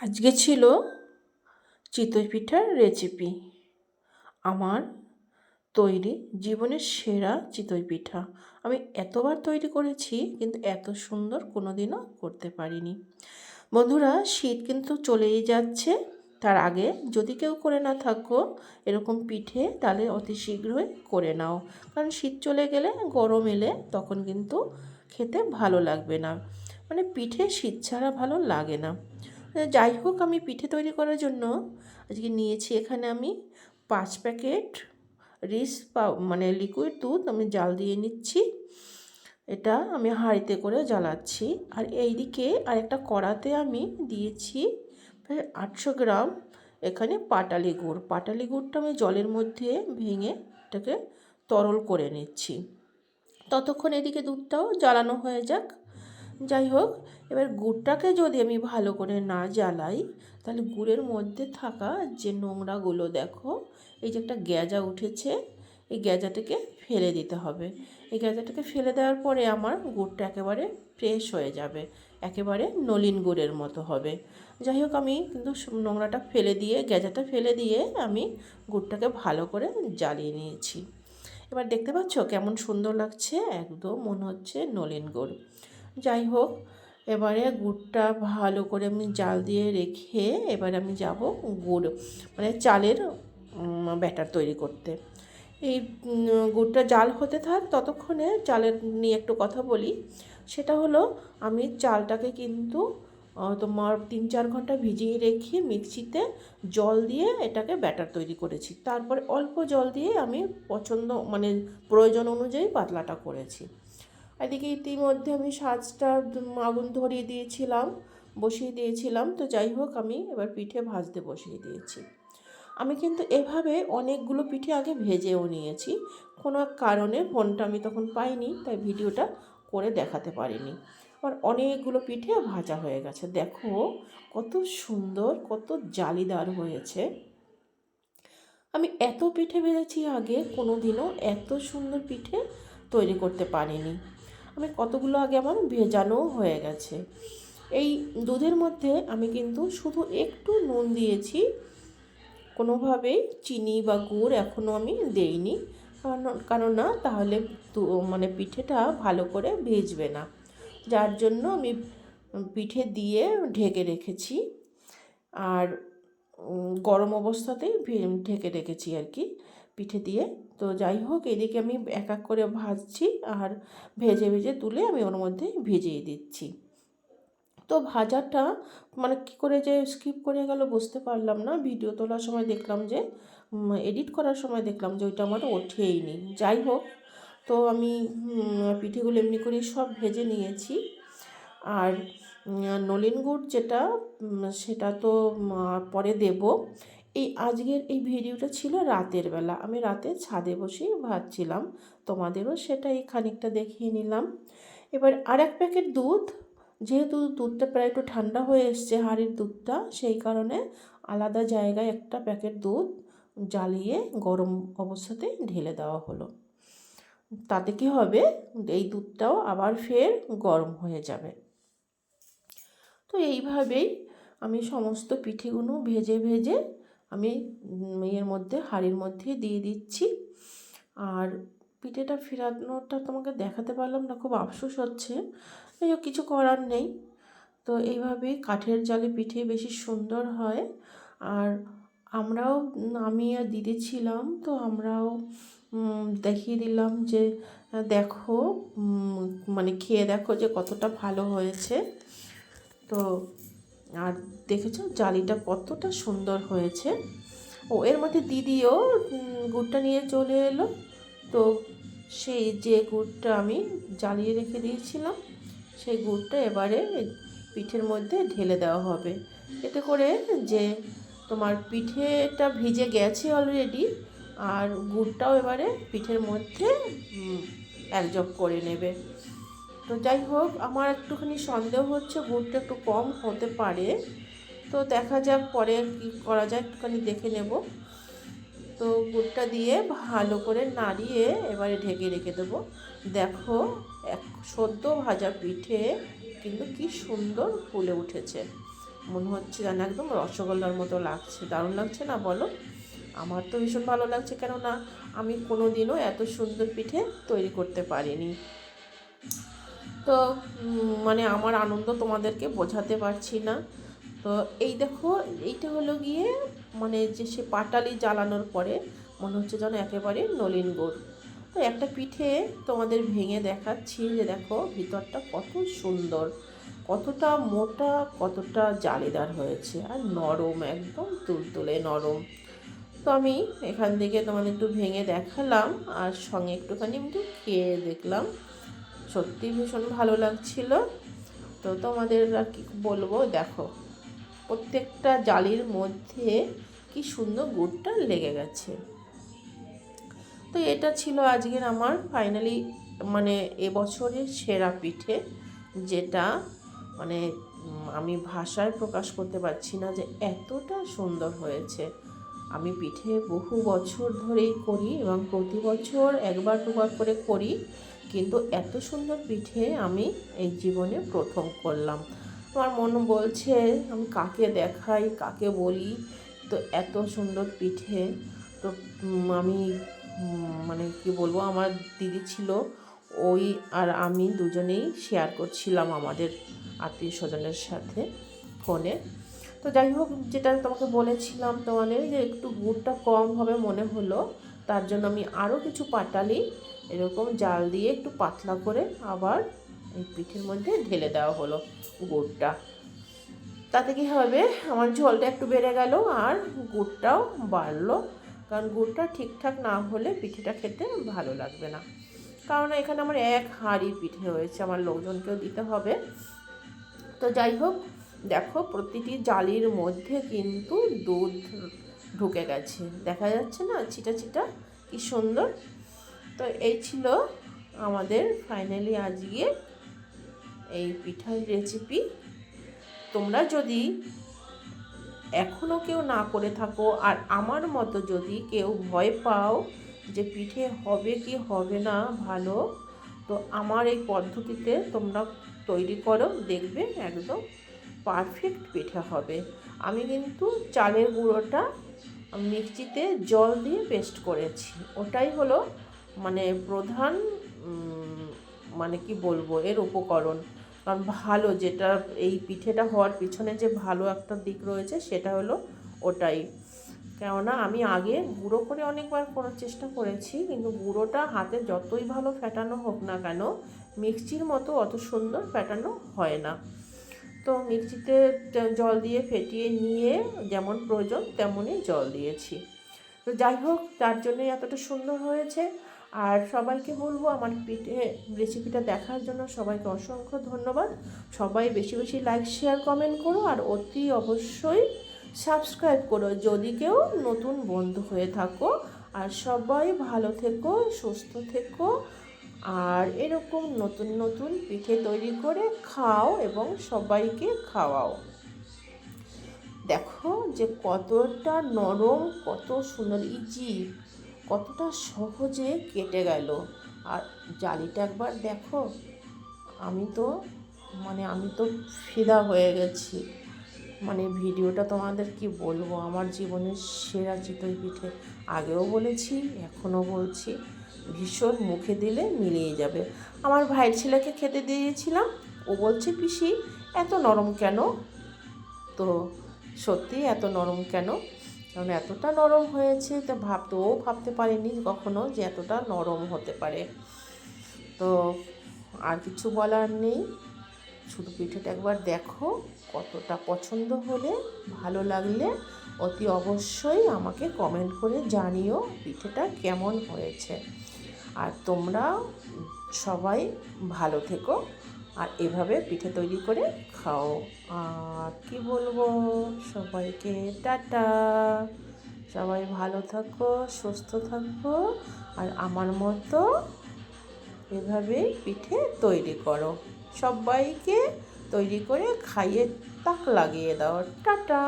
আজকে ছিল চিতই পিঠার রেসিপি আমার তৈরি জীবনের সেরা চিতই পিঠা আমি এতবার তৈরি করেছি, কিন্তু এত সুন্দর কোনো দিনও করতে পারিনি। বন্ধুরা, শীত কিন্তু চলেই যাচ্ছে। তার আগে যদি কেউ করে না থাকো এরকম পিঠে, তাহলে অতি শীঘ্রই করে নাও। কারণ শীত চলে গেলে, গরম এলে তখন কিন্তু খেতে ভালো লাগবে না। মানে পিঠে শীত ছাড়া ভালো লাগে না। যাই হোক, আমি পিঠে তৈরি করার জন্য আজকে নিয়েছি এখানে আমি পাঁচ প্যাকেট রিস মানে লিকুইড দুধ, আমি জাল দিয়ে নিচ্ছি। এটা আমি হাঁড়িতে করে জ্বালাচ্ছি। আর এইদিকে আরেকটা কড়াতে আমি দিয়েছি প্রায় আটশো গ্রাম এখানে পাটালি গুড়। পাটালি গুড়টা আমি জলের মধ্যে ভেঙে এটাকে তরল করে নিচ্ছি। ততক্ষণ এদিকে দুধটাও জ্বালানো হয়ে যাক। যাই হোক, এবার গুড়টাকে যদি আমি ভালো করে না জ্বালাই, তাহলে গুড়ের মধ্যে থাকা যে নোংরাগুলো দেখো, এই যে একটা গ্যাজা উঠেছে, এই গ্যাজাটাকে ফেলে দিতে হবে। এই গ্যাজাটাকে ফেলে দেওয়ার পরে আমার গুড়টা একেবারে ফ্রেশ হয়ে যাবে, একেবারে নলিন গুড়ের মতো হবে। যাই হোক, আমি কিন্তু নোংরাটা ফেলে দিয়ে, গ্যাজাটা ফেলে দিয়ে আমি গুড়টাকে ভালো করে জ্বালিয়ে নিয়েছি। এবার দেখতে পাচ্ছ কেমন সুন্দর লাগছে, একদম মনে হচ্ছে নলিন গুড়। যাই হোক, এবারে গুড়টা ভালো করে আমি জাল দিয়ে রেখে এবারে আমি যাব গুড় মানে চালের ব্যাটার তৈরি করতে। এই গুড়টা জাল হতে থাক ততক্ষণে চালের নিয়ে একটু কথা বলি। সেটা হলো আমি চালটাকে কিন্তু তোমার তিন চার ঘণ্টা ভিজিয়ে রেখে মিক্সিতে জল দিয়ে এটাকে ব্যাটার তৈরি করেছি। তারপরে অল্প জল দিয়ে আমি পছন্দ মানে প্রয়োজন অনুযায়ী পাতলাটা করেছি। এদিকে ইতিমধ্যে আমি সাজটা আগুন ধরিয়ে দিয়েছিলাম, বসিয়ে দিয়েছিলাম। তো যাই হোক, আমি এবার পিঠে ভাজতে বসিয়ে দিয়েছি। আমি কিন্তু এভাবে অনেকগুলো পিঠে আগে ভেজেও নিয়েছি। কোনো কারণে ফোনটা আমি তখন পাইনি, তাই ভিডিওটা করে দেখাতে পারিনি। আর অনেকগুলো পিঠে ভাজা হয়ে গেছে। দেখো, কত সুন্দর, কত জালিদার হয়েছে। আমি এত পিঠে ভেজেছি আগে কোনো দিনও এত সুন্দর পিঠে তৈরি করতে পারিনি। আমি কতগুলো আগে আমার ভেজানো হয়ে গেছে। এই দুধের মধ্যে আমি কিন্তু শুধু একটু নুন দিয়েছি। কোনোভাবেই চিনি বা গুড় এখনও আমি দেইনি। কারণ না তাহলে মানে পিঠেটা ভালো করে ভেজবে না। যার জন্য আমি পিঠে দিয়ে ঢেকে রেখেছি। আর গরম অবস্থাতেই ঢেকে রেখেছি আর কি। পিঠে দিয়ে। তো যাই হোক, এদিকে আমি এক এক করে ভাজছি আর ভেজে ভেজে তুলে আমি ওর মধ্যে ভিজিয়ে দিচ্ছি। তো ভাজাটা মানে কী করে যে স্কিপ করে গেল বুঝতে পারলাম না। ভিডিও তোলার সময় দেখলাম যে এডিট করার সময় দেখলাম যে ওইটা আমার ওঠেই নি যাই হোক, তো আমি পিঠেগুলো এমনি করেই সব ভেজে নিয়েছি। আর নলিন গুড় যেটা সেটা তো পরে দেব। এই আজকের এই ভিডিওটা ছিল রাতের বেলা। আমি রাতে ছাদে বসেই ভাবছিলাম, তোমাদেরও সেটা এই খানিকটা দেখিয়ে নিলাম। এবার আর এক প্যাকেট দুধ। যেহেতু দুধটা প্রায় একটু ঠান্ডা হয়ে এসছে হাঁড়ির দুধটা, সেই কারণে আলাদা জায়গায় একটা প্যাকেট দুধ জ্বালিয়ে গরম অবস্থাতে ঢেলে দেওয়া হলো। তাতে কি হবে? এই দুধটাও আবার ফের গরম হয়ে যাবে। তো এইভাবেই আমি সমস্ত পিঠেগুলো ভেজে ভেজে আমি এর মধ্যে, হাঁড়ির মধ্যে দিয়ে দিচ্ছি। আর পিঠেটা ফেরানোটা তোমাকে দেখাতে পারলাম না, খুব আফসোস হচ্ছে। এই কিছু করার নেই। তো এইভাবেই কাঠের জালে পিঠে বেশি সুন্দর হয়। আর আমরাও, আমি আর দিদি ছিলাম, তো আমরাও দেখিয়ে দিলাম যে, দেখো মানে খেয়ে দেখো যে কতটা ভালো হয়েছে। তো আর দেখেছ জালিটা কতটা সুন্দর হয়েছে। ও, এর মধ্যে দিদিও গুড়টা নিয়ে চলে এলো। তো সেই যে গুড়টা আমি জ্বালিয়ে রেখে দিয়েছিলাম, সেই গুড়টা এবারে পিঠের মধ্যে ঢেলে দেওয়া হবে। এতে করে যে তোমার পিঠেটা ভিজে গেছে অলরেডি আর গুড়টাও এবারে পিঠের মধ্যে একজক করে নেবে। তো যাই হোক, আমার একটুখানি সন্দেহ হচ্ছে গুড়টা একটু কম হতে পারে। তো দেখা যাক পরে কী করা যায়, একটুখানি দেখে নেব। তো গুড়টা দিয়ে ভালো করে নাড়িয়ে এবারে ঢেকে রেখে দেবো। দেখো, এক সদ্য ভাজা পিঠে কিন্তু কি সুন্দর ফুলে উঠেছে। মনে হচ্ছে যেন একদম রসগোল্লার মতো লাগছে। দারুণ লাগছে না বলো? আমার তো ভীষণ ভালো লাগছে, কেননা আমি কোনো দিনও এত সুন্দর পিঠে তৈরি করতে পারিনি। তো মানে আমার আনন্দ তোমাদেরকে বোঝাতে পারছি না। তো এই দেখো, এইটা হলো গিয়ে মানে যে সে পাটালি জ্বালানোর পরে মনে হচ্ছে যেন একেবারে নলিন গুড়। তো একটা পিঠে তোমাদের ভেঙে দেখাচ্ছি যে দেখো, ভিতরটা কত সুন্দর, কতটা মোটা, কতটা জালিদার হয়েছে, আর নরম, একদম তুলতুলে নরম। তো আমি এখান থেকে তোমাদের একটু ভেঙে দেখালাম, আর সঙ্গে একটুখানি একটু খেয়ে দেখলাম। সত্যি ভীষণ ভালো লাগছিল। তো তোমাদের আর কি বলব, দেখো, প্রত্যেকটা জালির মধ্যে কি সুন্দর গুড়টা লেগে গেছে। তো এটা ছিল আজকের আমার ফাইনালি মানে এবছরের সেরা পিঠে, যেটা মানে আমি ভাষায় প্রকাশ করতে পারছি না যে এতটা সুন্দর হয়েছে। আমি পিঠে বহু বছর ধরেই করি এবং প্রতি বছর একবার, দুবার করে করি। কিন্তু এত সুন্দর পিঠে আমি এই জীবনে প্রথম করলাম। আমার মন বলছে, আমি কাকে দেখাই, কাকে বলি? তো এত সুন্দর পিঠে। তো আমি মানে কি বলব, আমার দিদি ছিল ওই আর আমি দুজনেই শেয়ার করছিলাম আমাদের আত্মীয় স্বজনের সাথে ফোনে তো যাই হোক, যেটা তোমাকে বলেছিলাম তোমাদের যে একটু গুড়টা কম হবে মনে হলো, তার জন্য আমি আরও কিছু পাটালি এরকম জাল দিয়ে একটু পাতলা করে আবার এই পিঠের মধ্যে ঢেলে দেওয়া হলো গুড়টা। তাতে কি হবে? আমার ঝোলটা একটু বেড়ে গেল আর গুড়টাও বাড়লো। কারণ গুড়টা ঠিকঠাক না হলে পিঠেটা খেতে ভালো লাগবে না। কারণ এখানে আমার এক হাঁড়ি পিঠে হয়েছে, আমার লোকজনকেও দিতে হবে। তো যাই হোক দেখো, প্রতিটি জালির মধ্যে কিন্তু দুধ ঢুকে গেছে। দেখা যাচ্ছে না? চিটা চিটা কি সুন্দর। তো এই ছিল আমাদের ফাইনালি আজকে এই পিঠার রেসিপি তোমরা যদি এখনও কেউ না করে থাকো, আর আমার মতো যদি কেউ ভয় পাও যে পিঠে হবে কি হবে না ভালো, তো আমার এই পদ্ধতিতে তোমরা তৈরি করো, দেখবে একদম পারফেক্ট পিঠে হবে। আমি কিন্তু চালের গুঁড়োটা মিক্সিতে জল দিয়ে পেস্ট করেছি। ওটাই হলো মানে প্রধান মানে কি বলব, এর উপকরণ। কারণ ভালো যেটা এই পিঠেটা হওয়ার পিছনে যে ভালো একটা দিক রয়েছে সেটা হলো ওটাই। কেননা আমি আগে গুঁড়ো করে অনেকবার করার চেষ্টা করেছি, কিন্তু গুঁড়োটা হাতে যতই ভালো ফেটানো হোক না কেন, মিক্সির মতো অত সুন্দর ফেটানো হয় না। তো মিক্সিতে জল দিয়ে ফেটিয়ে নিয়ে যেমন প্রয়োজন তেমনই জল দিয়েছি। তো যাই হোক, তার জন্যই এতটা সুন্দর হয়েছে। আর সবাইকে বলব, আমার পিঠে রেসিপিটা দেখার জন্য সবাইকে অসংখ্য ধন্যবাদ। সবাই বেশি বেশি লাইক শেয়ার কমেন্ট করো আর অতি অবশ্যই সাবস্ক্রাইব করো যদি কেউ নতুন বন্ধু হয়ে থাকো। আর সবাই ভালো থেকো, সুস্থ থেকো। আর এরকম নতুন নতুন পিঠে তৈরি করে খাও এবং সবাইকে খাওয়াও। দেখো যে কতটা নরম, কত সুন্দর ইজি কতটা সহজে কেটে গেল। আর জালিটা একবার দেখো, আমি তো মানে আমি তো ফিদা হয়ে গেছি। মানে ভিডিওটা তোমাদের কি বলব? আমার জীবনের সেরা চিতই পিঠে। আগেও বলেছি, এখনও বলছি। ভীষণ মুখে দিলে মিলিয়ে যাবে। আমার ভাইয়ের ছেলেকে খেতে দিয়েছিলাম। ও বলছে, পিসি, এত নরম কেন? তো সত্যি এত নরম কেন? কারণ এতটা নরম হয়েছে, তো ও ভাবতে পারেনি কখনো যে এতটা নরম হতে পারে। তো আর কিছু বলার নেই। শুধু পিঠেটা একবার দেখো, কতটা পছন্দ হলে, ভালো লাগলে অতি অবশ্যই আমাকে কমেন্ট করে জানিও পিঠেটা কেমন হয়েছে। আর তোমরা সবাই ভালো থেকো আর এভাবে পিঠে তৈরি করে খাও। আর কি বলব? সবাইকে টাটা। সবাই ভালো থাকো, সুস্থ থাকো আর আমার মতো এভাবেই পিঠে তৈরি করো। সবাইকে তৈরি করে খাইয়ে তাক লাগিয়ে দাও। টাটা।